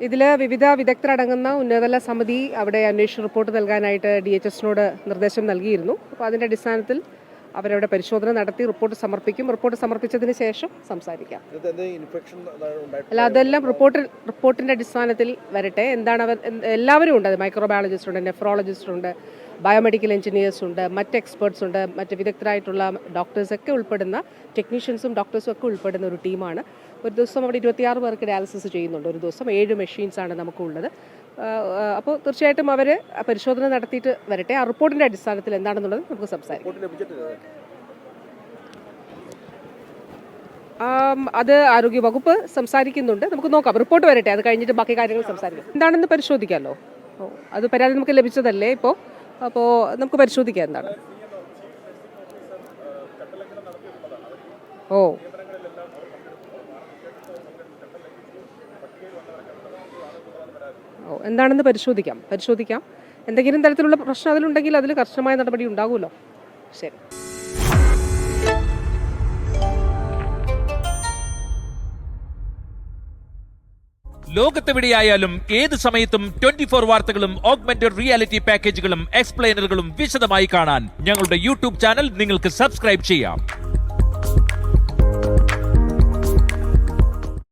ഇതിൽ വിവിധ വിദഗ്ധരടങ്ങുന്ന ഉന്നതതല സമിതി അവിടെ അന്വേഷണ റിപ്പോർട്ട് നൽകാനായിട്ട് ഡി എച്ച് എസിനോട് നിർദ്ദേശം നൽകിയിരുന്നു. അപ്പോൾ അതിന്റെ അടിസ്ഥാനത്തിൽ അവരവിടെ പരിശോധന നടത്തി റിപ്പോർട്ട് സമർപ്പിക്കും. റിപ്പോർട്ട് സമർപ്പിച്ചതിന് ശേഷം സംസാരിക്കാം. അല്ല അതെല്ലാം റിപ്പോർട്ട് റിപ്പോർട്ടിന്റെ അടിസ്ഥാനത്തിൽ വരട്ടെ. എന്താണ് അവർ എല്ലാവരും ഉണ്ട്. മൈക്രോബയോളജിസ്റ്റ് ഉണ്ട് നെഫ്രോളജിസ്റ്റ് ഉണ്ട് ബയോമെഡിക്കൽ എഞ്ചിനീയേഴ്സ് ഉണ്ട് മറ്റ് എക്സ്പേർട്സ് ഉണ്ട് മറ്റ് വിദഗ്ധരായിട്ടുള്ള ഡോക്ടേഴ്സൊക്കെ ഉൾപ്പെടുന്ന ടെക്നീഷ്യൻസും ഡോക്ടേഴ്സും ഒക്കെ ഉൾപ്പെടുന്ന ഒരു ടീമാണ് ഒരു ദിവസം അവിടെ ഇരുപത്തിയാറ് പേർക്ക് ഡയാലിസിസ് ചെയ്യുന്നുണ്ട്. ഒരു ദിവസം ഏഴ് മെഷീൻസാണ് നമുക്കുള്ളത്. അപ്പോൾ തീർച്ചയായിട്ടും അവർ പരിശോധന നടത്തിയിട്ട് വരട്ടെ. ആ റിപ്പോർട്ടിന്റെ അടിസ്ഥാനത്തിൽ എന്താണെന്നുള്ളത് നമുക്ക് സംസാരിക്കാം. അത് ആരോഗ്യ വകുപ്പ് സംസാരിക്കുന്നുണ്ട്. നമുക്ക് നോക്കാം. റിപ്പോർട്ട് വരട്ടെ. അത് കഴിഞ്ഞിട്ട് ബാക്കി കാര്യങ്ങൾ സംസാരിക്കാം. എന്താണെന്ന് പരിശോധിക്കാമല്ലോ? അത് പരാതി നമുക്ക് ലഭിച്ചതല്ലേ ഇപ്പോൾ അപ്പോൾ നമുക്ക് പരിശോധിക്കാം എന്താണ്. ഓ. എന്താണെന്ന് പരിശോധിക്കാം. പരിശോധിക്കാം. എന്തെങ്കിലും തരത്തിലുള്ള പ്രശ്നം അതിലുണ്ടെങ്കിൽ അതിൽ കർശനമായ നടപടി ഉണ്ടാകുമല്ലോ. ശരി. ലോകത്തെവിടെയായാലും ഏത് സമയത്തും ട്വന്റി ഫോർ വാർത്തകളും ഓഗ്മെന്റഡ് റിയാലിറ്റി പാക്കേജുകളും എക്സ്പ്ലെയിനറുകളും വിശദമായി കാണാൻ ഞങ്ങളുടെ യൂട്യൂബ് ചാനൽ നിങ്ങൾക്ക് സബ്സ്ക്രൈബ് ചെയ്യാം.